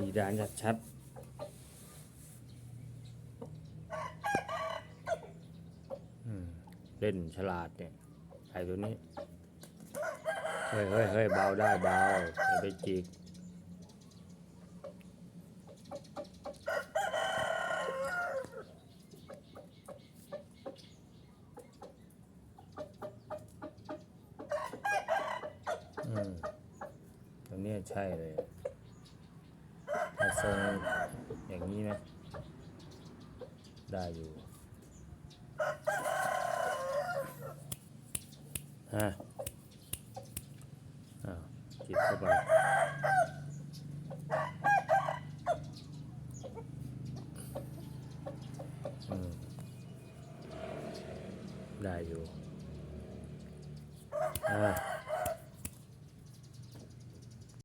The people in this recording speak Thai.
สีดานชัดๆเล่นฉลาดเนี่ยไอ้ตัวนี้ เฮ้ยเฮ้ยเฮ้ยเบาได้เบาอย่าไปจิกอืมตัวนี้ใช่เลย ทรงอย่างนี้นะ ได้อยู่ฮะอ้าจิบเข้าไปได้อยู่อ่า